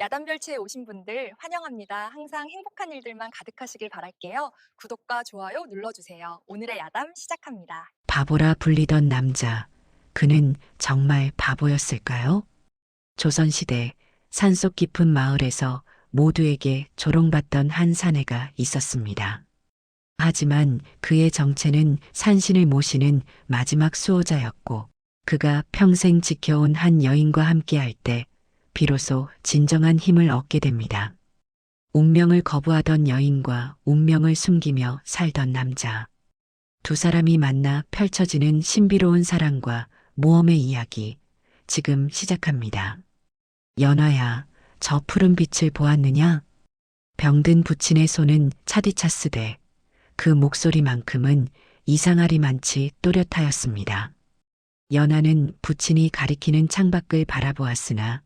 야단별치에 오신 분들 환영합니다. 항상 행복한 일들만 가득하시길 바랄게요. 구독과 좋아요 눌러주세요. 오늘의 야담 시작합니다. 바보라 불리던 남자. 그는 정말 바보였을까요? 조선시대 산속 깊은 마을에서 모두에게 조롱받던 한 사내가 있었습니다. 하지만 그의 정체는 산신을 모시는 마지막 수호자였고 그가 평생 지켜온 한 여인과 함께할 때 비로소 진정한 힘을 얻게 됩니다. 운명을 거부하던 여인과 운명을 숨기며 살던 남자. 두 사람이 만나 펼쳐지는 신비로운 사랑과 모험의 이야기 지금 시작합니다. 연화야, 저 푸른 빛을 보았느냐? 병든 부친의 손은 차디찼으되 그 목소리만큼은 이상하리만치 또렷하였습니다. 연화는 부친이 가리키는 창밖을 바라보았으나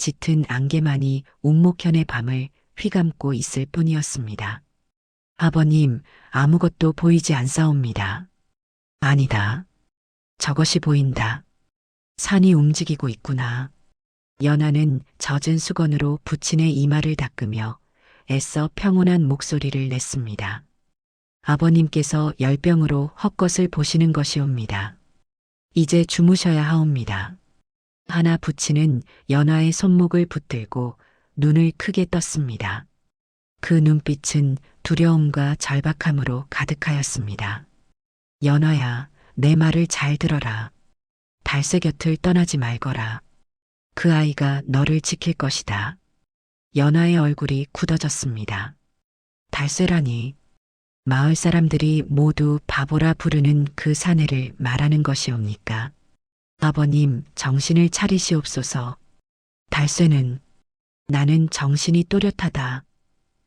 짙은 안개만이 운목현의 밤을 휘감고 있을 뿐이었습니다. 아버님, 아무것도 보이지 않사옵니다. 아니다. 저것이 보인다. 산이 움직이고 있구나. 연하는 젖은 수건으로 부친의 이마를 닦으며 애써 평온한 목소리를 냈습니다. 아버님께서 열병으로 헛것을 보시는 것이옵니다. 이제 주무셔야 하옵니다. 하나 부친은 연하의 손목을 붙들고 눈을 크게 떴습니다. 그 눈빛은 두려움과 절박함으로 가득하였습니다. 연화야, 내 말을 잘 들어라. 달새 곁을 떠나지 말거라. 그 아이가 너를 지킬 것이다. 연화의 얼굴이 굳어졌습니다. 달새라니. 마을 사람들이 모두 바보라 부르는 그 사내를 말하는 것이옵니까? 아버님, 정신을 차리시옵소서. 달새는 나는 정신이 또렷하다.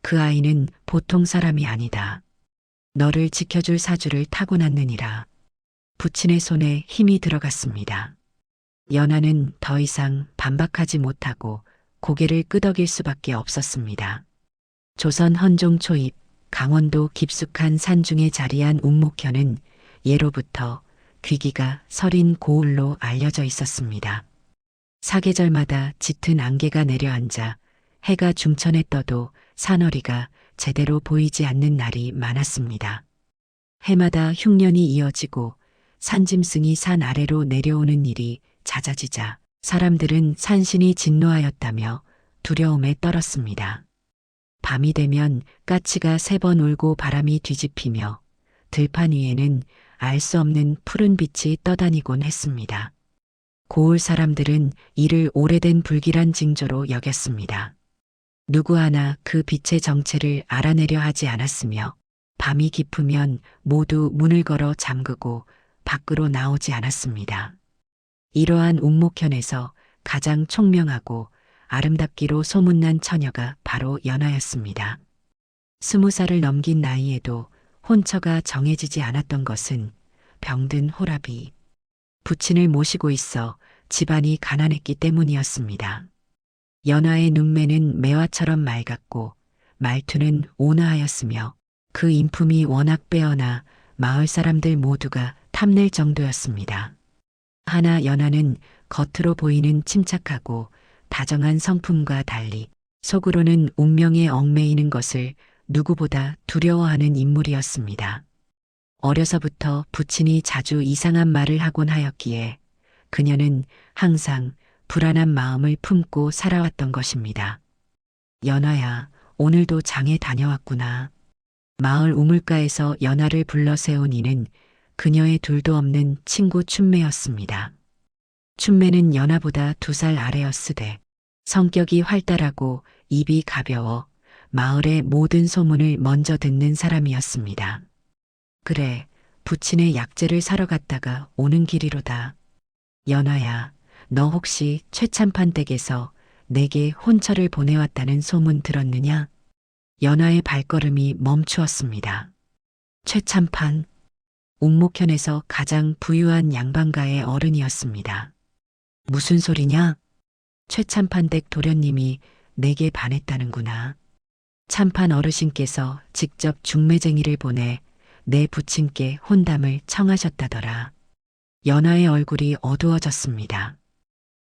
그 아이는 보통 사람이 아니다. 너를 지켜줄 사주를 타고났느니라. 부친의 손에 힘이 들어갔습니다. 연하는 더 이상 반박하지 못하고 고개를 끄덕일 수밖에 없었습니다. 조선 헌종 초입 강원도 깊숙한 산중에 자리한 운목현은 예로부터 귀기가 서린 고을로 알려져 있었습니다. 사계절마다 짙은 안개가 내려앉아 해가 중천에 떠도 산허리가 제대로 보이지 않는 날이 많았습니다. 해마다 흉년이 이어지고 산짐승이 산 아래로 내려오는 일이 잦아지자 사람들은 산신이 진노하였다며 두려움에 떨었습니다. 밤이 되면 까치가 세 번 울고 바람이 뒤집히며 들판 위에는 알 수 없는 푸른 빛이 떠다니곤 했습니다. 고을 사람들은 이를 오래된 불길한 징조로 여겼습니다. 누구 하나 그 빛의 정체를 알아내려 하지 않았으며 밤이 깊으면 모두 문을 걸어 잠그고 밖으로 나오지 않았습니다. 이러한 웅목현에서 가장 총명하고 아름답기로 소문난 처녀가 바로 연하였습니다. 스무 살을 넘긴 나이에도 혼처가 정해지지 않았던 것은 병든 호랍이 부친을 모시고 있어 집안이 가난했기 때문이었습니다. 연하의 눈매는 매화처럼 맑았고 말투는 온화하였으며 그 인품이 워낙 빼어나 마을 사람들 모두가 탐낼 정도였습니다. 하나 연하는 겉으로 보이는 침착하고 다정한 성품과 달리 속으로는 운명에 얽매이는 것을 누구보다 두려워하는 인물이었습니다. 어려서부터 부친이 자주 이상한 말을 하곤 하였기에 그녀는 항상 불안한 마음을 품고 살아왔던 것입니다. 연아야, 오늘도 장에 다녀왔구나. 마을 우물가에서 연아를 불러 세운 이는 그녀의 둘도 없는 친구 춘매였습니다. 춘매는 연아보다 두 살 아래였으되 성격이 활달하고 입이 가벼워 마을의 모든 소문을 먼저 듣는 사람이었습니다. 그래, 부친의 약재를 사러 갔다가 오는 길이로다. 연아야, 너 혹시 최참판 댁에서 내게 혼처를 보내왔다는 소문 들었느냐? 연아의 발걸음이 멈추었습니다. 최참판, 옥목현에서 가장 부유한 양반가의 어른이었습니다. 무슨 소리냐? 최참판 댁 도련님이 내게 반했다는구나. 참판 어르신께서 직접 중매쟁이를 보내 내 부친께 혼담을 청하셨다더라. 연하의 얼굴이 어두워졌습니다.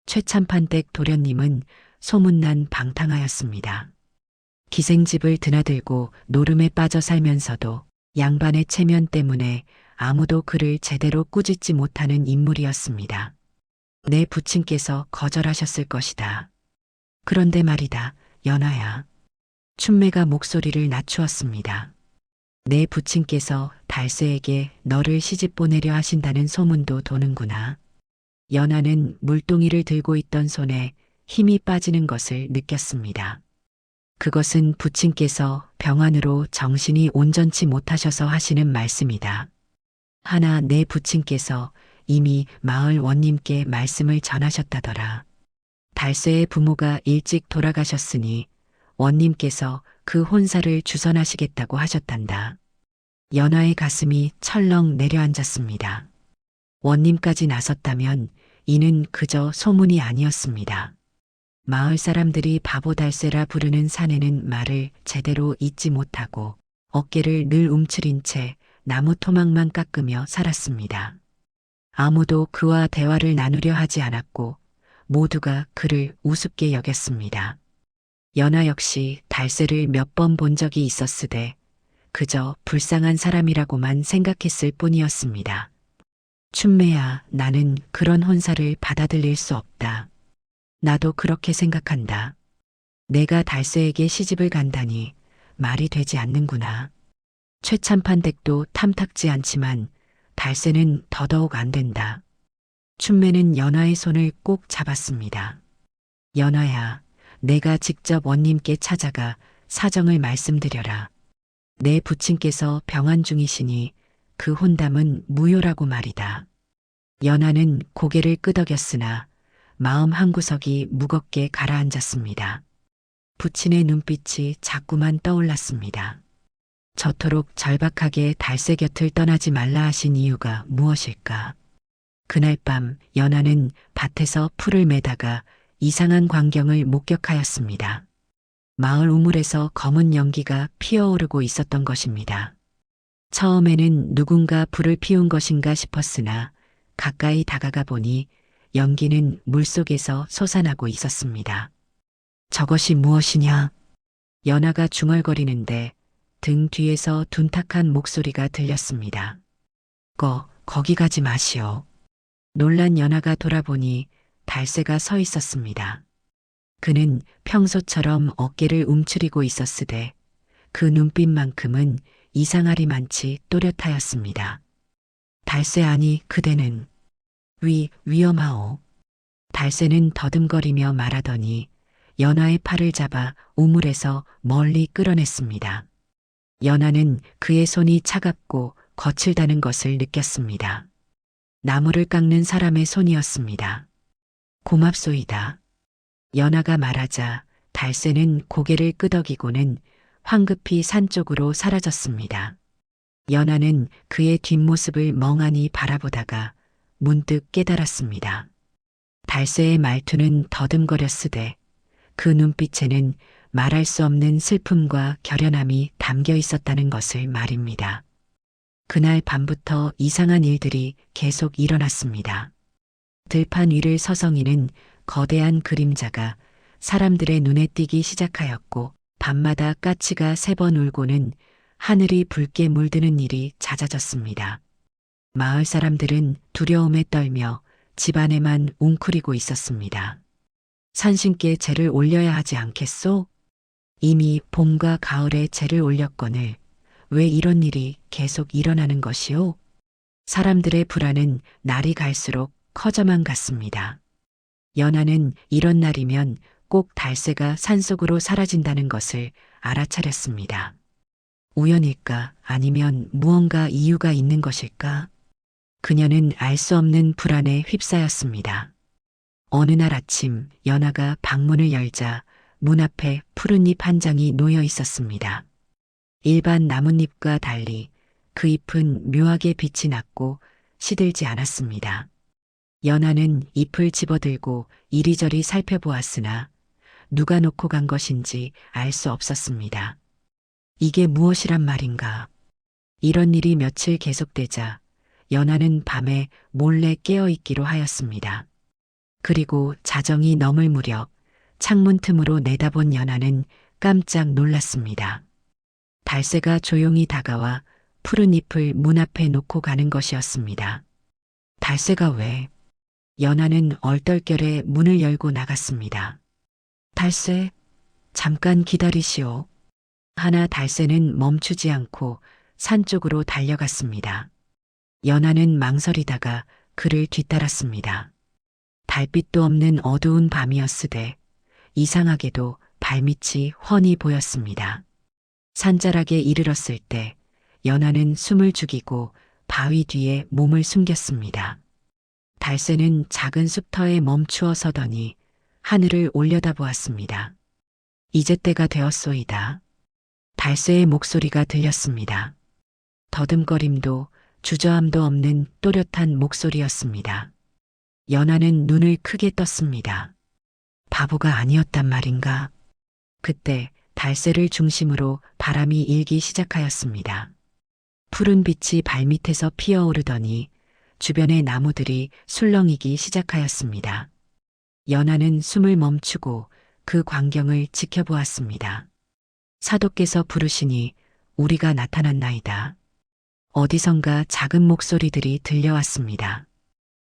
최참판댁 도련님은 소문난 방탕하였습니다. 기생집을 드나들고 노름에 빠져 살면서도 양반의 체면 때문에 아무도 그를 제대로 꾸짖지 못하는 인물이었습니다. 내 부친께서 거절하셨을 것이다. 그런데 말이다, 연아야. 춘매가 목소리를 낮추었습니다. 내 부친께서 달새에게 너를 시집 보내려 하신다는 소문도 도는구나. 연아는 물동이를 들고 있던 손에 힘이 빠지는 것을 느꼈습니다. 그것은 부친께서 병환으로 정신이 온전치 못하셔서 하시는 말씀이다. 하나 내 부친께서 이미 마을 원님께 말씀을 전하셨다더라. 달새의 부모가 일찍 돌아가셨으니 원님께서 그 혼사를 주선하시겠다고 하셨단다. 연하의 가슴이 철렁 내려앉았습니다. 원님까지 나섰다면 이는 그저 소문이 아니었습니다. 마을 사람들이 바보 달새라 부르는 사내는 말을 제대로 잊지 못하고 어깨를 늘 움츠린 채 나무 토막만 깎으며 살았습니다. 아무도 그와 대화를 나누려 하지 않았고 모두가 그를 우습게 여겼습니다. 연하 역시 달새를 몇 번 본 적이 있었으되 그저 불쌍한 사람이라고만 생각했을 뿐이었습니다. 춘매야, 나는 그런 혼사를 받아들일 수 없다. 나도 그렇게 생각한다. 내가 달새에게 시집을 간다니 말이 되지 않는구나. 최참판 댁도 탐탁지 않지만 달새는 더더욱 안 된다. 춘매는 연화의 손을 꼭 잡았습니다. 연화야, 내가 직접 원님께 찾아가 사정을 말씀드려라. 내 부친께서 병환 중이시니 그 혼담은 무효라고 말이다. 연하는 고개를 끄덕였으나 마음 한구석이 무겁게 가라앉았습니다. 부친의 눈빛이 자꾸만 떠올랐습니다. 저토록 절박하게 달새 곁을 떠나지 말라 하신 이유가 무엇일까? 그날 밤 연하는 밭에서 풀을 매다가 이상한 광경을 목격하였습니다. 마을 우물에서 검은 연기가 피어오르고 있었던 것입니다. 처음에는 누군가 불을 피운 것인가 싶었으나 가까이 다가가 보니 연기는 물속에서 솟아나고 있었습니다. 저것이 무엇이냐? 연하가 중얼거리는데 등 뒤에서 둔탁한 목소리가 들렸습니다. 거, 거기 가지 마시오. 놀란 연하가 돌아보니 달새가 서 있었습니다. 그는 평소처럼 어깨를 움츠리고 있었으되 그 눈빛만큼은 이상하리만치 또렷하였습니다. 달새 아니 그대는 위 위험하오. 달새는 더듬거리며 말하더니 연하의 팔을 잡아 우물에서 멀리 끌어냈습니다. 연하는 그의 손이 차갑고 거칠다는 것을 느꼈습니다. 나무를 깎는 사람의 손이었습니다. 고맙소이다. 연하가 말하자 달새는 고개를 끄덕이고는 황급히 산 쪽으로 사라졌습니다. 연하는 그의 뒷모습을 멍하니 바라보다가 문득 깨달았습니다. 달새의 말투는 더듬거렸으되 그 눈빛에는 말할 수 없는 슬픔과 결연함이 담겨 있었다는 것을 말입니다. 그날 밤부터 이상한 일들이 계속 일어났습니다. 들판 위를 서성이는 거대한 그림자가 사람들의 눈에 띄기 시작하였고 밤마다 까치가 세 번 울고는 하늘이 붉게 물드는 일이 잦아졌습니다. 마을 사람들은 두려움에 떨며 집안에만 웅크리고 있었습니다. 산신께 재를 올려야 하지 않겠소? 이미 봄과 가을에 재를 올렸거늘 왜 이런 일이 계속 일어나는 것이오? 사람들의 불안은 날이 갈수록 커져만 갔습니다. 연하는 이런 날이면 꼭 달새가 산속으로 사라진다는 것을 알아차렸습니다. 우연일까 아니면 무언가 이유가 있는 것일까? 그녀는 알 수 없는 불안에 휩싸였습니다. 어느 날 아침 연하가 방문을 열자 문 앞에 푸른 잎 한 장이 놓여 있었습니다. 일반 나뭇잎과 달리 그 잎은 묘하게 빛이 났고 시들지 않았습니다. 연하는 잎을 집어들고 이리저리 살펴보았으나 누가 놓고 간 것인지 알 수 없었습니다. 이게 무엇이란 말인가? 이런 일이 며칠 계속되자 연하는 밤에 몰래 깨어 있기로 하였습니다. 그리고 자정이 넘을 무렵 창문 틈으로 내다본 연하는 깜짝 놀랐습니다. 달새가 조용히 다가와 푸른 잎을 문 앞에 놓고 가는 것이었습니다. 달새가 왜? 연하는 얼떨결에 문을 열고 나갔습니다. 달새, 잠깐 기다리시오. 하나 달새는 멈추지 않고 산 쪽으로 달려갔습니다. 연하는 망설이다가 그를 뒤따랐습니다. 달빛도 없는 어두운 밤이었으되 이상하게도 발밑이 훤히 보였습니다. 산자락에 이르렀을 때 연하는 숨을 죽이고 바위 뒤에 몸을 숨겼습니다. 달새는 작은 숲터에 멈추어 서더니 하늘을 올려다보았습니다. 이제 때가 되었소이다. 달새의 목소리가 들렸습니다. 더듬거림도 주저함도 없는 또렷한 목소리였습니다. 연하는 눈을 크게 떴습니다. 바보가 아니었단 말인가? 그때 달새를 중심으로 바람이 일기 시작하였습니다. 푸른 빛이 발밑에서 피어오르더니 주변의 나무들이 술렁이기 시작하였습니다. 연하는 숨을 멈추고 그 광경을 지켜보았습니다. 사도께서 부르시니 우리가 나타났나이다. 어디선가 작은 목소리들이 들려왔습니다.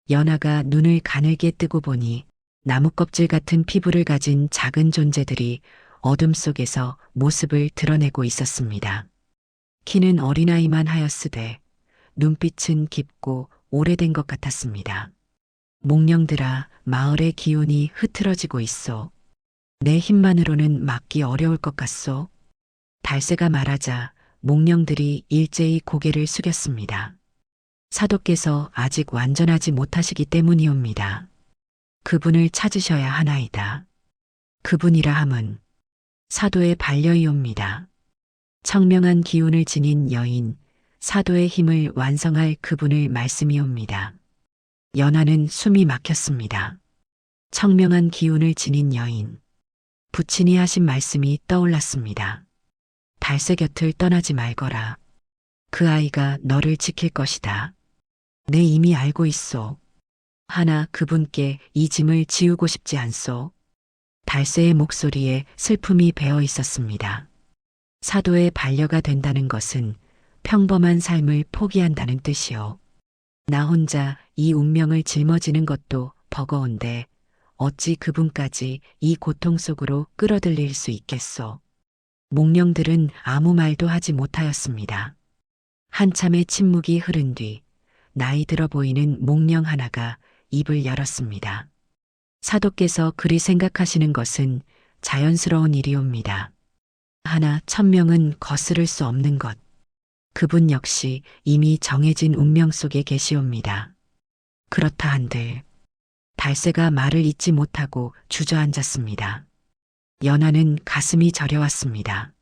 연하가 눈을 가늘게 뜨고 보니 나무 껍질 같은 피부를 가진 작은 존재들이 어둠 속에서 모습을 드러내고 있었습니다. 키는 어린아이만 하였으되 눈빛은 깊고 오래된 것 같았습니다. 몽령들아 마을의 기운이 흐트러지고 있어. 내 힘만으로는 막기 어려울 것 같소. 달새가 말하자 몽령들이 일제히 고개를 숙였습니다. 사도께서 아직 완전하지 못하시기 때문이옵니다. 그분을 찾으셔야 하나이다. 그분이라 함은 사도의 반려이옵니다. 청명한 기운을 지닌 여인, 사도의 힘을 완성할 그분을 말씀이옵니다. 연하는 숨이 막혔습니다. 청명한 기운을 지닌 여인. 부친이 하신 말씀이 떠올랐습니다. 달새 곁을 떠나지 말거라. 그 아이가 너를 지킬 것이다. 내 이미 알고 있소. 하나 그분께 이 짐을 지우고 싶지 않소. 달새의 목소리에 슬픔이 배어 있었습니다. 사도의 반려가 된다는 것은 평범한 삶을 포기한다는 뜻이요. 나 혼자 이 운명을 짊어지는 것도 버거운데 어찌 그분까지 이 고통 속으로 끌어들일 수 있겠소. 몽령들은 아무 말도 하지 못하였습니다. 한참의 침묵이 흐른 뒤 나이 들어 보이는 몽령 하나가 입을 열었습니다. 사도께서 그리 생각하시는 것은 자연스러운 일이옵니다. 하나 천명은 거스를 수 없는 것. 그분 역시 이미 정해진 운명 속에 계시옵니다. 그렇다 한들 달새가 말을 잇지 못하고 주저앉았습니다. 연하는 가슴이 저려왔습니다.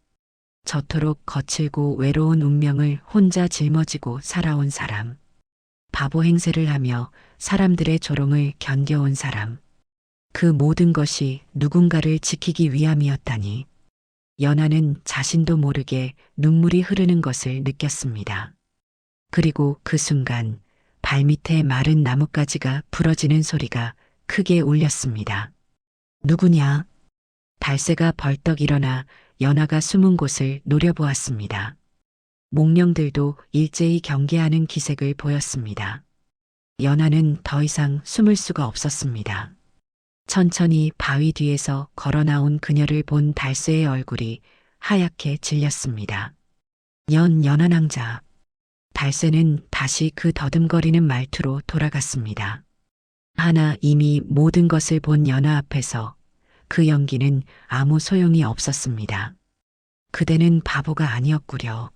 저토록 거칠고 외로운 운명을 혼자 짊어지고 살아온 사람. 바보 행세를 하며 사람들의 조롱을 견뎌온 사람. 그 모든 것이 누군가를 지키기 위함이었다니. 연하는 자신도 모르게 눈물이 흐르는 것을 느꼈습니다. 그리고 그 순간 발밑에 마른 나뭇가지가 부러지는 소리가 크게 울렸습니다. 누구냐? 달새가 벌떡 일어나 연하가 숨은 곳을 노려보았습니다. 몽령들도 일제히 경계하는 기색을 보였습니다. 연하는 더 이상 숨을 수가 없었습니다. 천천히 바위 뒤에서 걸어 나온 그녀를 본 달새의 얼굴이 하얗게 질렸습니다. 연 연한 왕자. 달새는 다시 그 더듬거리는 말투로 돌아갔습니다. 하나 이미 모든 것을 본 연하 앞에서 그 연기는 아무 소용이 없었습니다. 그대는 바보가 아니었구려.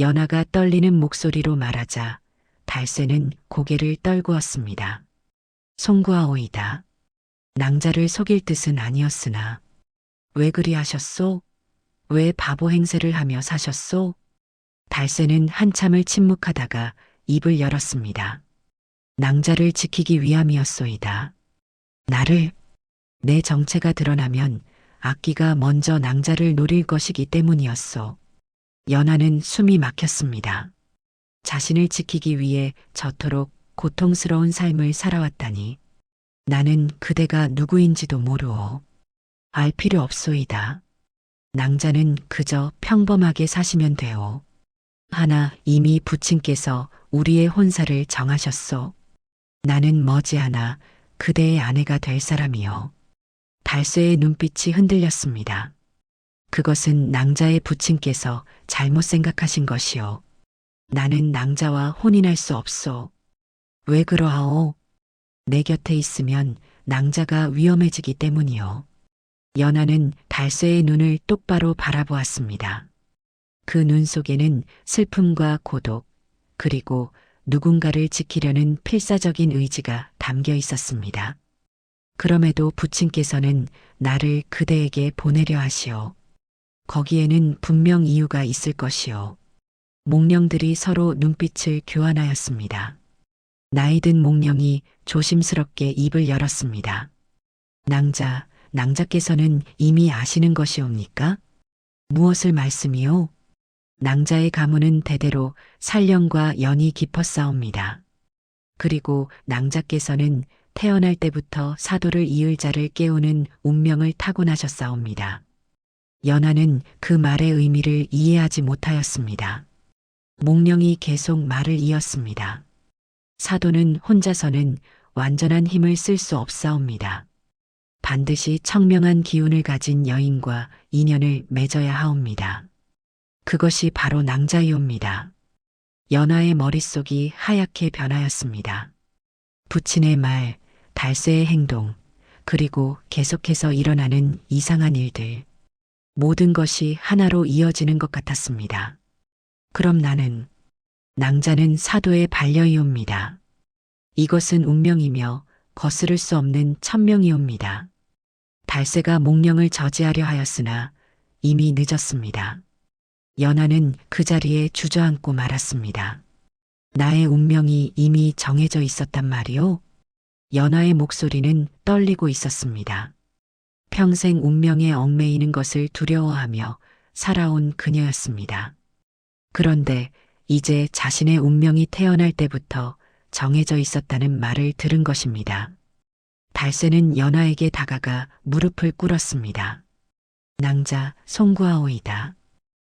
연하가 떨리는 목소리로 말하자 달새는 고개를 떨구었습니다. 송구하오이다. 낭자를 속일 뜻은 아니었으나 왜 그리 하셨소? 왜 바보 행세를 하며 사셨소? 달새는 한참을 침묵하다가 입을 열었습니다. 낭자를 지키기 위함이었소이다. 나를 내 정체가 드러나면 악기가 먼저 낭자를 노릴 것이기 때문이었소. 연하는 숨이 막혔습니다. 자신을 지키기 위해 저토록 고통스러운 삶을 살아왔다니. 나는 그대가 누구인지도 모르오. 알 필요 없소이다. 낭자는 그저 평범하게 사시면 돼요. 하나 이미 부친께서 우리의 혼사를 정하셨소. 나는 머지않아 그대의 아내가 될 사람이요. 달쇠의 눈빛이 흔들렸습니다. 그것은 낭자의 부친께서 잘못 생각하신 것이요. 나는 낭자와 혼인할 수 없소. 왜 그러하오? 내 곁에 있으면 낭자가 위험해지기 때문이요. 연하는 달쇠의 눈을 똑바로 바라보았습니다. 그 눈 속에는 슬픔과 고독, 그리고 누군가를 지키려는 필사적인 의지가 담겨 있었습니다. 그럼에도 부친께서는 나를 그대에게 보내려 하시오. 거기에는 분명 이유가 있을 것이오. 몽령들이 서로 눈빛을 교환하였습니다. 나이든 몽령이 조심스럽게 입을 열었습니다. 낭자, 낭자께서는 이미 아시는 것이옵니까? 무엇을 말씀이요? 낭자의 가문은 대대로 살령과 연이 깊었사옵니다. 그리고 낭자께서는 태어날 때부터 사도를 이을 자를 깨우는 운명을 타고나셨사옵니다. 연하는 그 말의 의미를 이해하지 못하였습니다. 몽령이 계속 말을 이었습니다. 사도는 혼자서는 완전한 힘을 쓸 수 없사옵니다. 반드시 청명한 기운을 가진 여인과 인연을 맺어야 하옵니다. 그것이 바로 낭자이옵니다. 연하의 머릿속이 하얗게 변하였습니다. 부친의 말, 달쇠의 행동, 그리고 계속해서 일어나는 이상한 일들. 모든 것이 하나로 이어지는 것 같았습니다. 그럼 나는, 낭자는 사도의 반려이옵니다. 이것은 운명이며 거스를 수 없는 천명이옵니다. 달새가 몽령을 저지하려 하였으나 이미 늦었습니다. 연하는 그 자리에 주저앉고 말았습니다. 나의 운명이 이미 정해져 있었단 말이오? 연하의 목소리는 떨리고 있었습니다. 평생 운명에 얽매이는 것을 두려워하며 살아온 그녀였습니다. 그런데 이제 자신의 운명이 태어날 때부터 정해져 있었다는 말을 들은 것입니다. 달새는 연하에게 다가가 무릎을 꿇었습니다. 낭자 송구하오이다.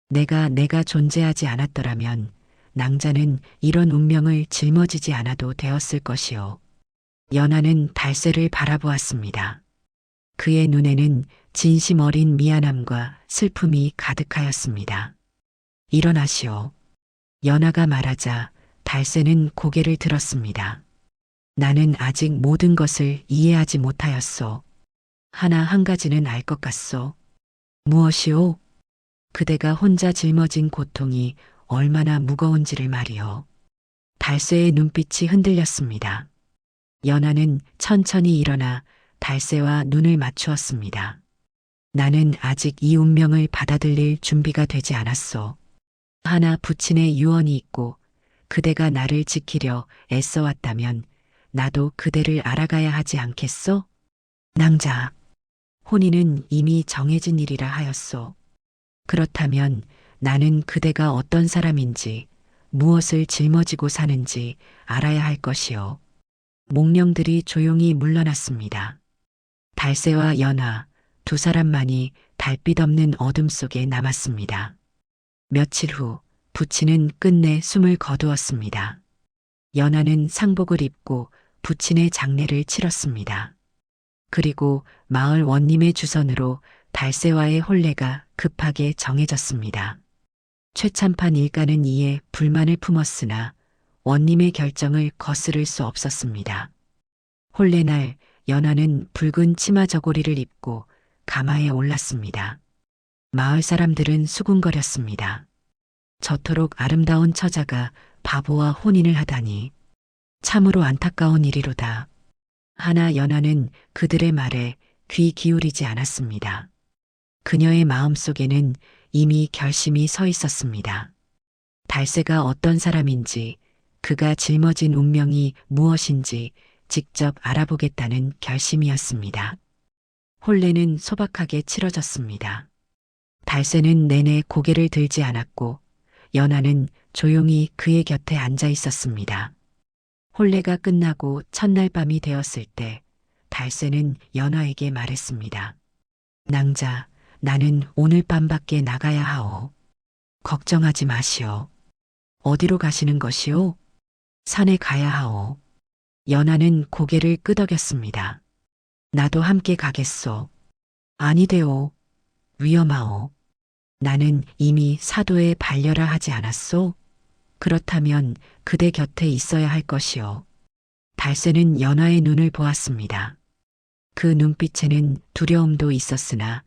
내가 내가 존재하지 않았더라면 낭자는 이런 운명을 짊어지지 않아도 되었을 것이오. 연하는 달새를 바라보았습니다. 그의 눈에는 진심 어린 미안함과 슬픔이 가득하였습니다. 일어나시오. 연하가 말하자 달새는 고개를 들었습니다. 나는 아직 모든 것을 이해하지 못하였소. 하나 한 가지는 알 것 같소. 무엇이오? 그대가 혼자 짊어진 고통이 얼마나 무거운지를 말이오. 달새의 눈빛이 흔들렸습니다. 연하는 천천히 일어나 달새와 눈을 맞추었습니다. 나는 아직 이 운명을 받아들일 준비가 되지 않았소. 하나 부친의 유언이 있고 그대가 나를 지키려 애써왔다면 나도 그대를 알아가야 하지 않겠소? 낭자, 혼인은 이미 정해진 일이라 하였소. 그렇다면 나는 그대가 어떤 사람인지 무엇을 짊어지고 사는지 알아야 할 것이요. 몽령들이 조용히 물러났습니다. 달새와 연하 두 사람만이 달빛 없는 어둠 속에 남았습니다. 며칠 후 부친은 끝내 숨을 거두었습니다. 연하는 상복을 입고 부친의 장례를 치렀습니다. 그리고 마을 원님의 주선으로 달새와의 혼례가 급하게 정해졌습니다. 최참판 일가는 이에 불만을 품었으나 원님의 결정을 거스를 수 없었습니다. 혼례날 연하는 붉은 치마 저고리를 입고 가마에 올랐습니다. 마을 사람들은 수군거렸습니다. 저토록 아름다운 처자가 바보와 혼인을 하다니 참으로 안타까운 일이로다. 하나 연하는 그들의 말에 귀 기울이지 않았습니다. 그녀의 마음 속에는 이미 결심이 서 있었습니다. 달새가 어떤 사람인지 그가 짊어진 운명이 무엇인지 직접 알아보겠다는 결심이었습니다. 혼례는 소박하게 치러졌습니다. 달새는 내내 고개를 들지 않았고 연하는 조용히 그의 곁에 앉아 있었습니다. 혼례가 끝나고 첫날 밤이 되었을 때 달새는 연하에게 말했습니다. 낭자, 나는 오늘 밤 밖에 나가야 하오. 걱정하지 마시오. 어디로 가시는 것이오? 산에 가야 하오. 연하는 고개를 끄덕였습니다. 나도 함께 가겠소. 아니되오. 위험하오. 나는 이미 사도에 반려라 하지 않았소? 그렇다면 그대 곁에 있어야 할 것이오. 달새는 연하의 눈을 보았습니다. 그 눈빛에는 두려움도 있었으나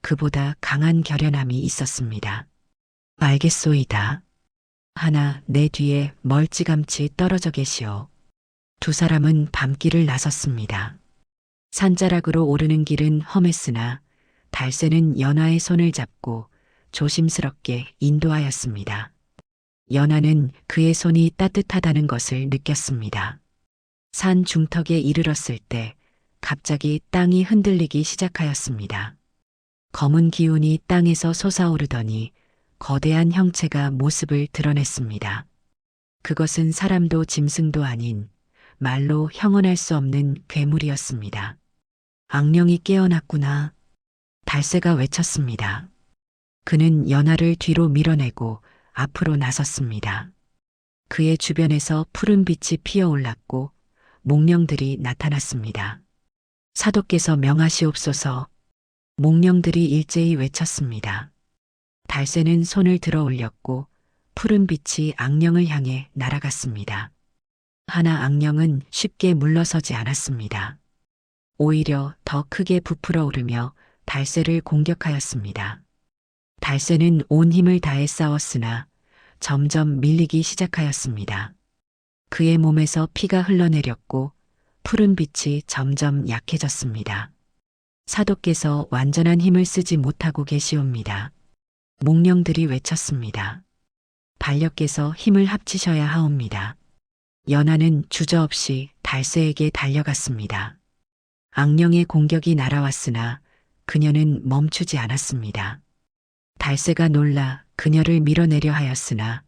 그보다 강한 결연함이 있었습니다. 알겠소이다. 하나 내 뒤에 멀찌감치 떨어져 계시오. 두 사람은 밤길을 나섰습니다. 산자락으로 오르는 길은 험했으나 달새는 연하의 손을 잡고 조심스럽게 인도하였습니다. 연하는 그의 손이 따뜻하다는 것을 느꼈습니다. 산 중턱에 이르렀을 때 갑자기 땅이 흔들리기 시작하였습니다. 검은 기운이 땅에서 솟아오르더니 거대한 형체가 모습을 드러냈습니다. 그것은 사람도 짐승도 아닌 말로 형언할 수 없는 괴물이었습니다. 악령이 깨어났구나. 달새가 외쳤습니다. 그는 연하를 뒤로 밀어내고 앞으로 나섰습니다. 그의 주변에서 푸른 빛이 피어올랐고 몽령들이 나타났습니다. 사도께서 명하시옵소서 몽령들이 일제히 외쳤습니다. 달새는 손을 들어 올렸고 푸른 빛이 악령을 향해 날아갔습니다. 하나 악령은 쉽게 물러서지 않았습니다. 오히려 더 크게 부풀어 오르며 달새를 공격하였습니다. 달새는 온 힘을 다해 싸웠으나 점점 밀리기 시작하였습니다. 그의 몸에서 피가 흘러내렸고 푸른 빛이 점점 약해졌습니다. 사도께서 완전한 힘을 쓰지 못하고 계시옵니다. 몽령들이 외쳤습니다. 반려께서 힘을 합치셔야 하옵니다. 연하는 주저없이 달새에게 달려갔습니다. 악령의 공격이 날아왔으나 그녀는 멈추지 않았습니다. 달새가 놀라 그녀를 밀어내려 하였으나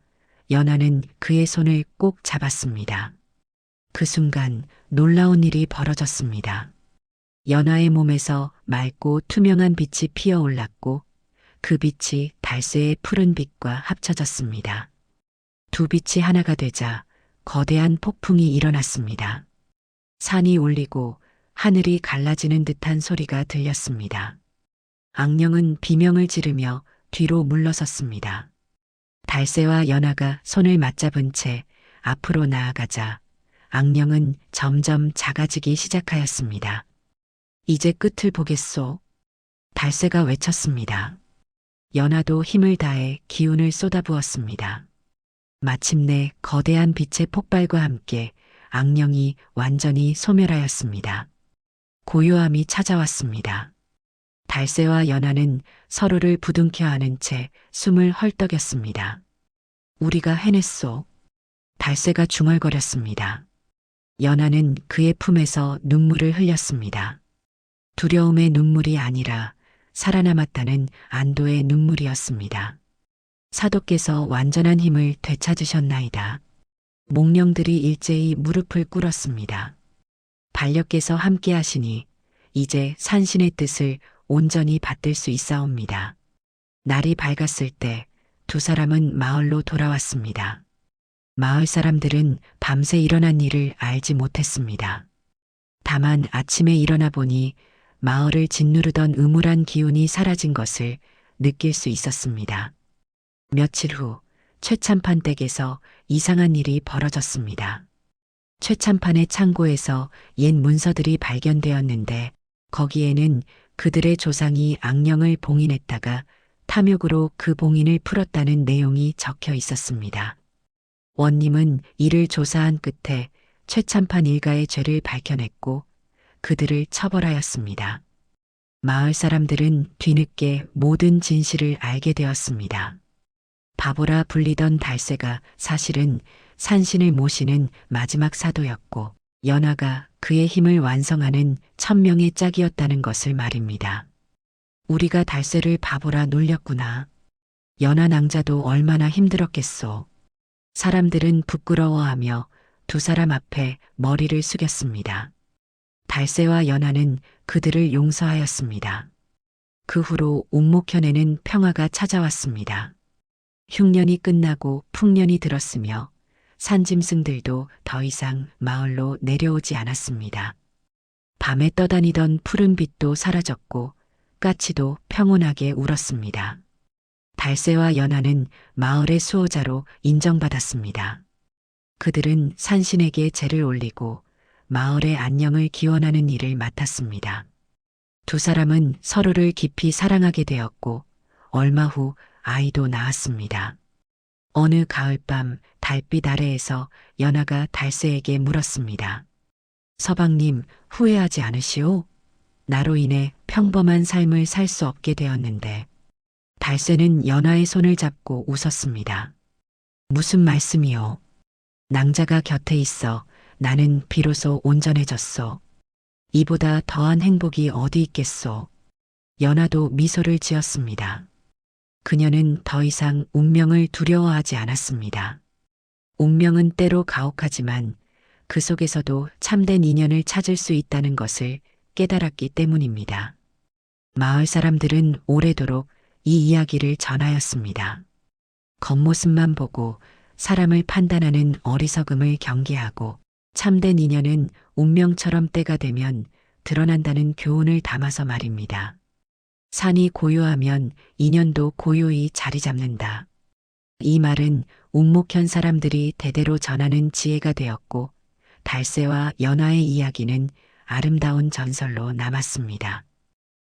연하는 그의 손을 꼭 잡았습니다. 그 순간 놀라운 일이 벌어졌습니다. 연하의 몸에서 맑고 투명한 빛이 피어 올랐고 그 빛이 달새의 푸른 빛과 합쳐졌습니다. 두 빛이 하나가 되자 거대한 폭풍이 일어났습니다. 산이 울리고 하늘이 갈라지는 듯한 소리가 들렸습니다. 악령은 비명을 지르며 뒤로 물러섰습니다. 달새와 연하가 손을 맞잡은 채 앞으로 나아가자 악령은 점점 작아지기 시작하였습니다. 이제 끝을 보겠소. 달새가 외쳤습니다. 연하도 힘을 다해 기운을 쏟아부었습니다. 마침내 거대한 빛의 폭발과 함께 악령이 완전히 소멸하였습니다. 고요함이 찾아왔습니다. 달새와 연하는 서로를 부둥켜 안은 채 숨을 헐떡였습니다. 우리가 해냈소. 달새가 중얼거렸습니다. 연하는 그의 품에서 눈물을 흘렸습니다. 두려움의 눈물이 아니라 살아남았다는 안도의 눈물이었습니다. 사도께서 완전한 힘을 되찾으셨나이다. 몽령들이 일제히 무릎을 꿇었습니다. 반려께서 함께 하시니 이제 산신의 뜻을 온전히 받들 수 있사옵니다. 날이 밝았을 때 두 사람은 마을로 돌아왔습니다. 마을 사람들은 밤새 일어난 일을 알지 못했습니다. 다만 아침에 일어나 보니 마을을 짓누르던 음울한 기운이 사라진 것을 느낄 수 있었습니다. 며칠 후 최참판 댁에서 이상한 일이 벌어졌습니다. 최참판의 창고에서 옛 문서들이 발견되었는데 거기에는 그들의 조상이 악령을 봉인했다가 탐욕으로 그 봉인을 풀었다는 내용이 적혀 있었습니다. 원님은 이를 조사한 끝에 최참판 일가의 죄를 밝혀냈고 그들을 처벌하였습니다. 마을 사람들은 뒤늦게 모든 진실을 알게 되었습니다. 바보라 불리던 달새가 사실은 산신을 모시는 마지막 사도였고 연하가 그의 힘을 완성하는 천명의 짝이었다는 것을 말입니다. 우리가 달새를 바보라 놀렸구나. 연하 낭자도 얼마나 힘들었겠소. 사람들은 부끄러워하며 두 사람 앞에 머리를 숙였습니다. 달새와 연하는 그들을 용서하였습니다. 그 후로 옥목현에는 평화가 찾아왔습니다. 흉년이 끝나고 풍년이 들었으며 산짐승들도 더 이상 마을로 내려오지 않았습니다. 밤에 떠다니던 푸른 빛도 사라졌고 까치도 평온하게 울었습니다. 달새와 연하는 마을의 수호자로 인정받았습니다. 그들은 산신에게 제를 올리고 마을의 안녕을 기원하는 일을 맡았습니다. 두 사람은 서로를 깊이 사랑하게 되었고 얼마 후 아이도 낳았습니다. 어느 가을밤 달빛 아래에서 연하가 달새에게 물었습니다. 서방님, 후회하지 않으시오? 나로 인해 평범한 삶을 살 수 없게 되었는데. 달새는 연하의 손을 잡고 웃었습니다. 무슨 말씀이요? 낭자가 곁에 있어 나는 비로소 온전해졌소. 이보다 더한 행복이 어디 있겠소. 연하도 미소를 지었습니다. 그녀는 더 이상 운명을 두려워하지 않았습니다. 운명은 때로 가혹하지만 그 속에서도 참된 인연을 찾을 수 있다는 것을 깨달았기 때문입니다. 마을 사람들은 오래도록 이 이야기를 전하였습니다. 겉모습만 보고 사람을 판단하는 어리석음을 경계하고 참된 인연은 운명처럼 때가 되면 드러난다는 교훈을 담아서 말입니다. 산이 고요하면 인연도 고요히 자리 잡는다. 이 말은 옥목현 사람들이 대대로 전하는 지혜가 되었고 달새와 연하의 이야기는 아름다운 전설로 남았습니다.